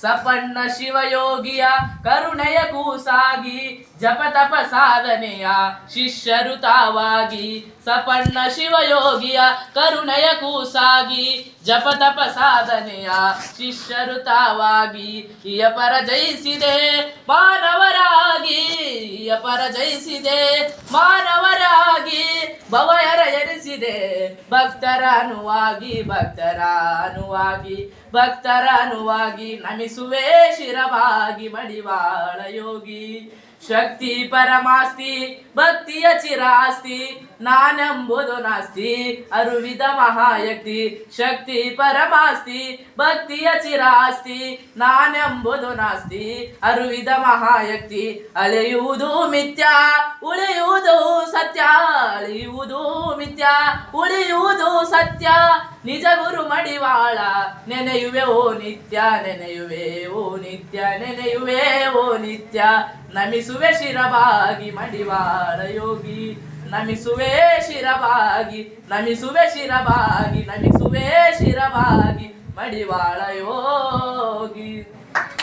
ಸಪಣ್ಣ ಶಿವಯೋಗಿಯ ಕರುಣೆಯ ಕೂಸಾಗಿ, ಜಪ ತಪ ಸಾಧನೆಯ ಶಿಷ್ಯರು ತಾವಾಗಿ ಸಪನ್ನ ಶಿವಯೋಗಿಯ ಕರುಣೆಯ ಕೂಸಾಗಿ, ಜಪ ತಪ ಸಾಧನೆಯ ಶಿಷ್ಯರು ತಾವಾಗಿ ಇಯ ಪರ ಜಯಿಸಿದೆ ಮಾನವರಾಗಿ ಇಯ ಪರ ಜಯಿಸಿದೆ ಮಾನವರಾಗಿ. ಎನಿಸಿದೆ ಭಕ್ತರ ಅನುವಾಗಿ ಭಕ್ತರ ಅನುವಾಗಿ ಭಕ್ತರ ಅನುವಾಗಿ ನಮಿಸುವೆ ಶಿರವಾಗಿ ಮಡಿವಾಳ ಯೋಗಿ. ಶಕ್ತಿ ಪರಮಾಸ್ತಿ, ಭಕ್ತಿಯ ಚಿರಾಸ್ತಿ, ನಾನೆಂಬುದು ನಾಸ್ತಿ, ಅರುವಿದ ಮಹಾಯಕ್ತಿ. ಶಕ್ತಿ ಪರಮಾಸ್ತಿ, ಭಕ್ತಿಯ ಚಿರಾಸ್ತಿ, ನಾನೆಂಬುದು ನಾಸ್ತಿ, ಅರುವಿದ ಮಹಾಯಕ್ತಿ. ಅಳೆಯುವುದು ಮಿಥ್ಯ, ಉಳಿಯುವುದು ಸತ್ಯ. ಮಿಥ್ಯ ಉಳಿಯುವುದು ಸತ್ಯ. ನಿಜ ಗುರು ಮಡಿವಾಳ, ನೆನೆಯುವೆ ಓ ನಿತ್ಯ, ನೆನೆಯುವೆ ಓ ನಿತ್ಯ, ನೆನೆಯುವೆ ಓ ನಿತ್ಯ. ನಮಿಸುವೆ ಶಿರವಾಗಿ ಮಡಿವಾಳ ಯೋಗಿ, ನಮಿಸುವೆ ಶಿರವಾಗಿ ನಮಿಸುವೆ ಶಿರವಾಗಿ ನಮಿಸುವೆ ಶಿರವಾಗಿ ಮಡಿವಾಳ ಯೋಗಿ.